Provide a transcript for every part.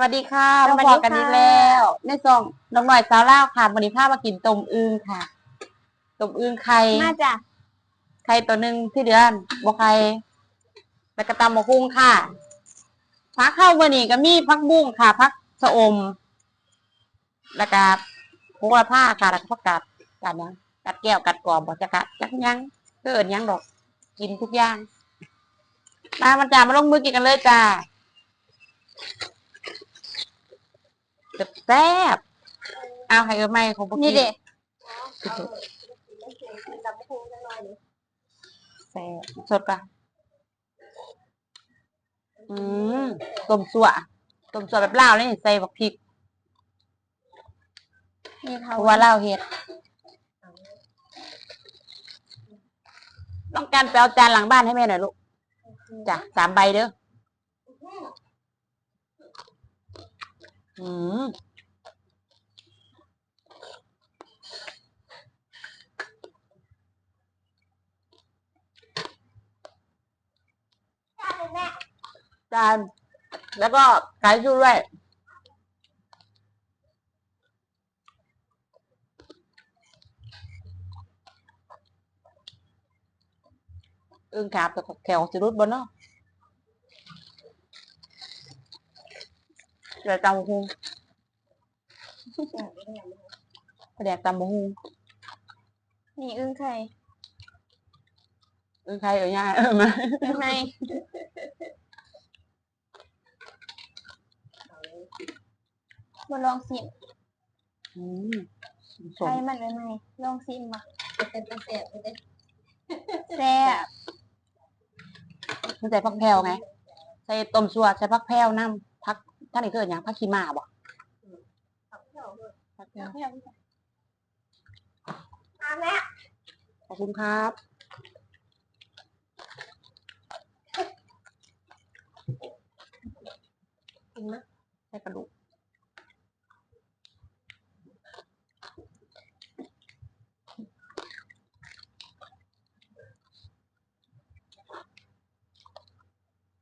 วัสดีค่ะสวัมาสดีบอกกันค่ะอีกแล้วในซองน้องหน่อยสาวเล่าวค่ะวันนี้พามากินต้มอึ่งค่ะต้มอึ่งไข่น่าจะไข่ตัวหนึ่งที่เดือนบวไข่แล้วก็ตำมะคุ้งค่ะพักเข้าวันนี้ก็มีพักบุ้งค่ะพักสะอม แล้วก็โหระพาค่ะแล้วก็ผักกาดกาดหยังกัดแก้วกัดกรอบบอกจะกัดจักหยังก็เอินหยังดอก กินทุกอย่างมามันจ่ามาลงมือกินกันเลยจ้า แซ่บๆเอาให้เออไม่ของพวกนี่เด็แซ่บสดปะอืมต้มสัวต้มสัวแบบลาวเลยใส่บักพริกนี่เพเขาราะว่าลาวเฮ็ดต้องการไปเอาจานหลังบ้านให้แม่หน่อยลูกจ้ะสามใบเด้อ อืมจานแล้วก็ไก่ชูด้วยอึ้งขาบแต่แถวสิรุดบนเนาะ เดี๋ยวตำบักหูแดกตำบักหูนี่อึ้งไข่อึ้งใครเอ่ยย่าเออมาอึ้งในมาลองสิมอืมสมไข่มันเลยไหมลองซิมมาเป็นตะเสียบเลยแซ่บมันใส่ผักแพรวไง ใส่ต้มชัวใส่ผักแพรวน้ำผัก ท่านนี่คืออย่างผักขี้หมาบ่ผักแพรวอะแม่ขอบคุณครับจริงไหมใส่กระดูก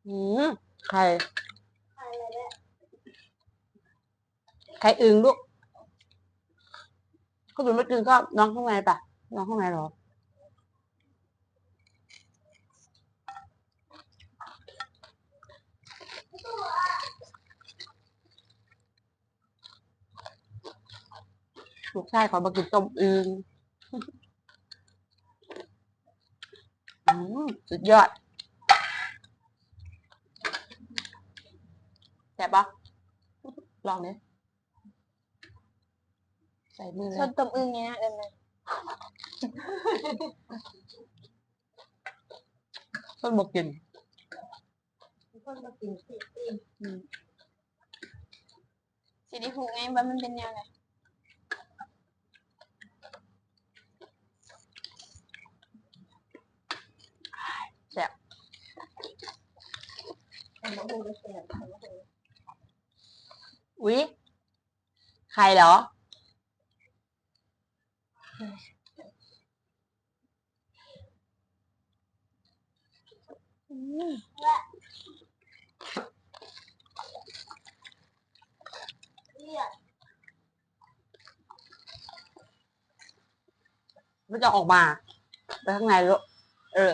อืมไข่ อะไรเนี่ย ไข่อึ่งลูกก็ดูไม่กินก็น้องข้างในปะน้องข้างในหรอลูกชายขอมากินต้มอึงอืมสุดยอดแซ่ปะลองเนี่ย ใส่มือเลชยนต้มอึ้งเนี่ยนะเอิญเลยต้นบกกินคนมากินสิอืมสิได้หูไงว่ามันเป็นยังไงแซ่บแต่มาดูเสียบอุ๊ยใครเหรออืม มันจะออกมาไปข้างในแล้วเออ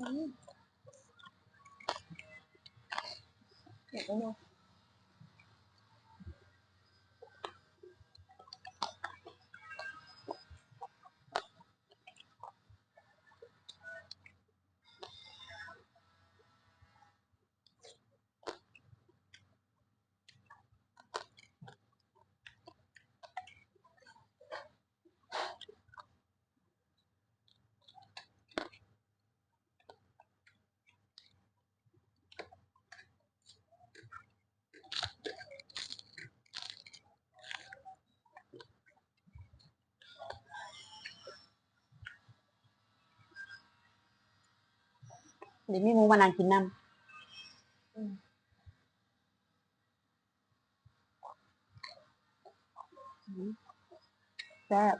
มเดี๋ยวไปดู เดี๋ยวมีหมูมานางกินน้ำอืมแซ่บ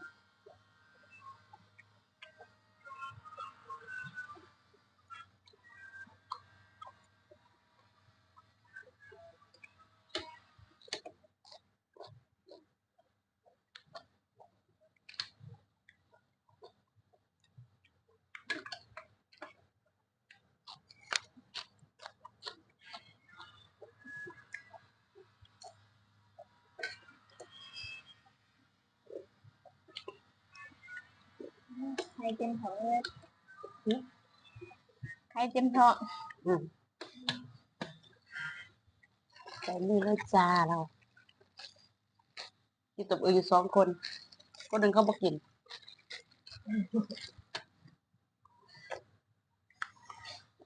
รเต็มท้องเลยใครเต็มท้องแต่นี่เลยจ้าเรากินตบเอออยู่สองคน คนหนึ่งเขาบอกกิน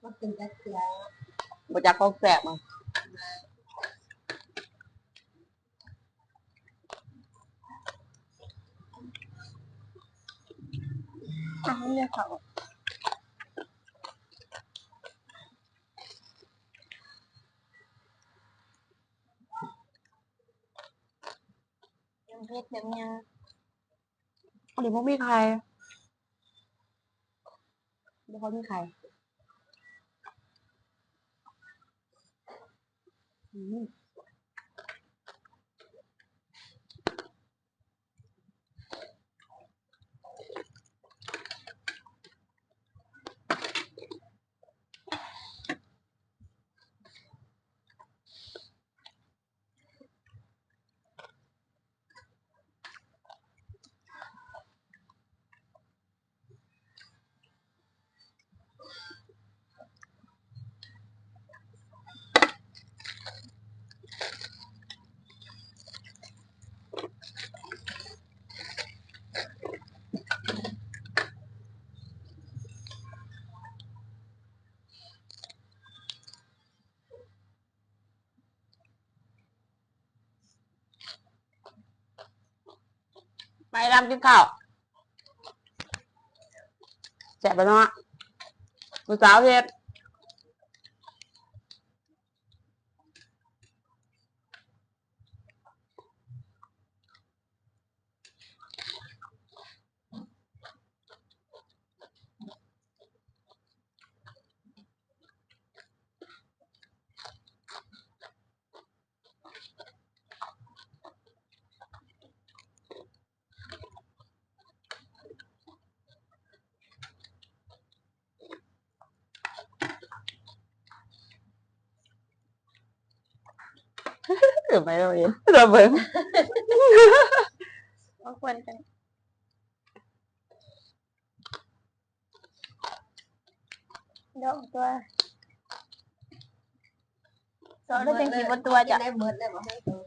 มากินแต่เสียบจากเขาแสบมา อะเลือกเขาเพชรเต็มยังหรือพวกมีใครเดี๋ยวเขามีใครอืม ไปดำกินข้าวแสบไปเนาะลูกสาวเพช รเออไม่เราเองเราเบิ่งก็ควรกันดอกตัวสอนได้เป็นกี่บนตัวจ้ะได้เบิดเลยบอกให้ตัว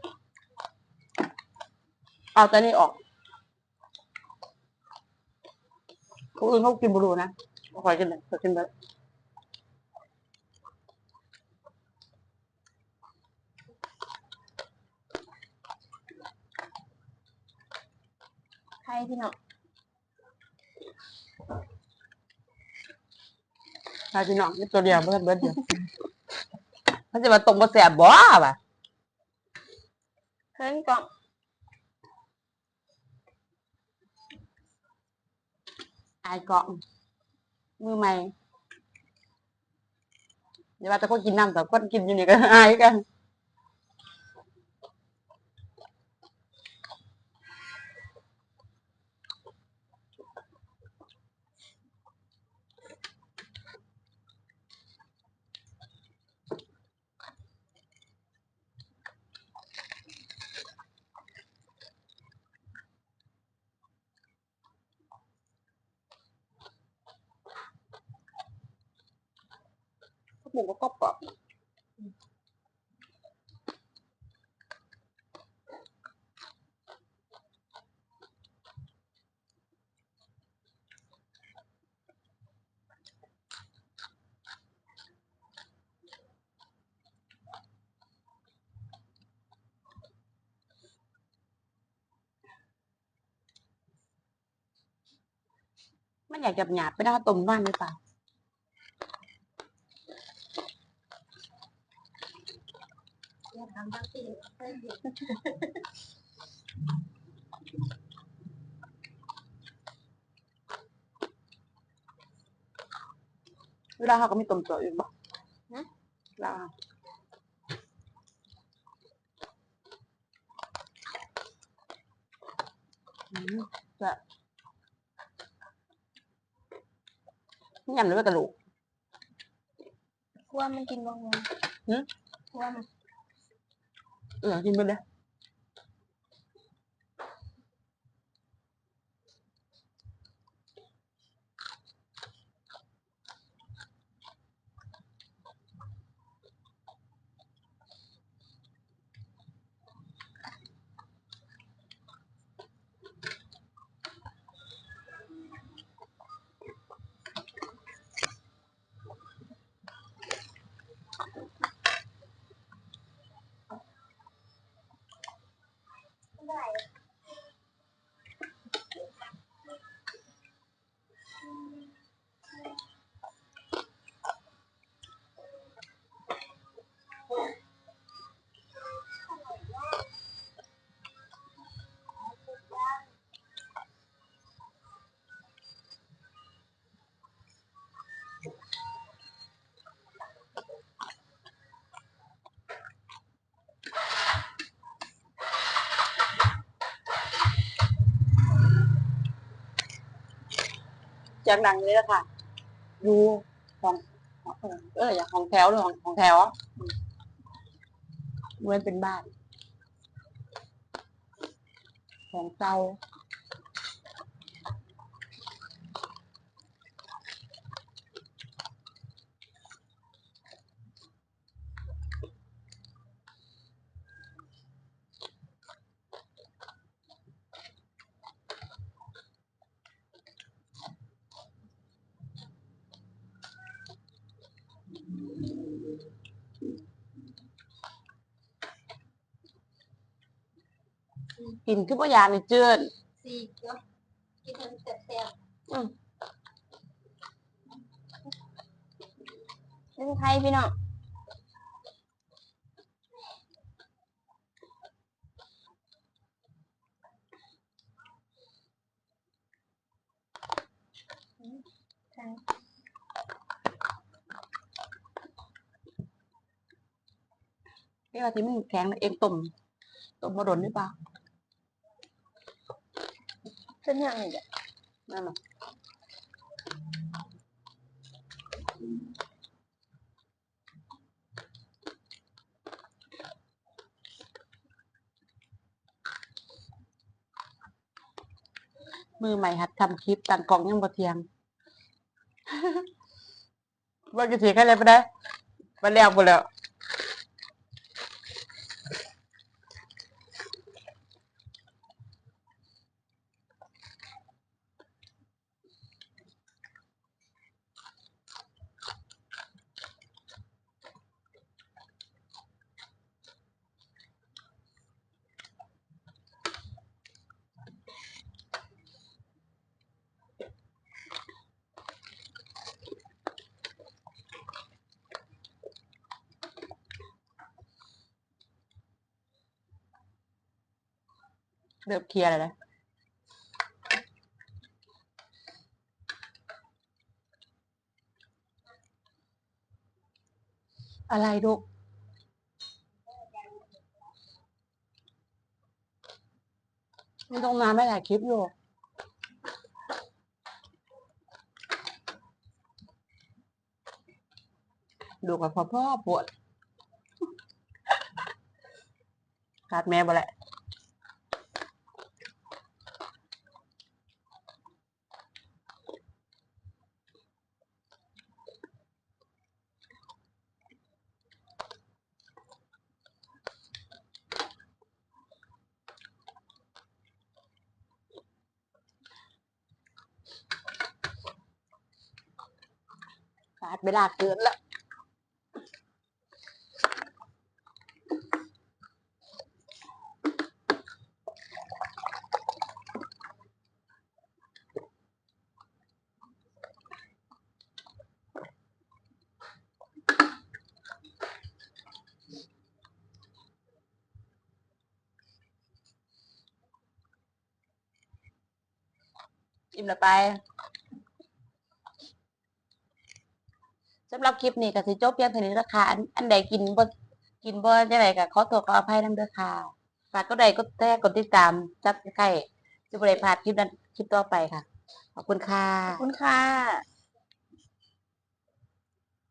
เอาแต่นี่ออกคนอื่นเขากินบรูนะเขาคอยกินเลยเขากินไปใครพี่น้องถ้าพี่น้องนี่ตัวเดียวเบิดเบิดเดียวเขาจะมาตรงมาแสบบ่ป่ะเพิ่นกล่องอายเกาะมือใหม่เดี๋ยวว่าแต่คนกินน้ำแต่คนกินอยู่นี่ก็อายกัน หมูก็กรอบกรอบมันอยากจะหยาบไปได้ต้มบ้านหรือเปล่า เนี่ยทำทั้งที่เพื่อนเด็ก เวลาเขาก็มีต้มเจาะอยู่บ่เวลาอืมจะนี่ยำหรือว่ากระดูกกลัวมันกินบ่งวงหืมกลัวมันเออกินไปเลย เสียงดังเลยละค่ะดูของเอออย่างของแถวหรือของของแถวเหมเว้นเป็นบ้าน ของเตา กินคือบ่อยางนี่เจือนสี่เนาะกินมันแซ่บนึ่งไทยพี่น้องนี่ว่าที่มันแข็งน่ะเองต้มต้มมาโดนหรือเปล่า เส้นอย่างนี้จ้ะนั่นหรอมือใหม่หัดทำคลิปต่างกล่องยังบ่เทียงว่าจะเทียงอะไรไปได้มาแล้วหมดแล้ว เริ่มเคลียร์แล้วนะอะไรลูกไม่ต้องมาไม่ถ่ายคลิปอยู่ดูกับพ่อพ่อปวดขาดแม่บ่แหละ เวลาเกินละอิ่มละไป สำหรับ คลิปนี้ก็สิจบเพียงเท่านี้ละค่ะอันอันใดกินบ่กินบ่จังไดก็ขอโทษขออภัยนำเด้อค่ะฝากก็ไดก็แท้กดติดตามจับใกล้จะบ่ได้พลาดคลิปนั้นคลิปต่อไปค่ะ ขอบคุณค่ะ ขอบคุณค่ะ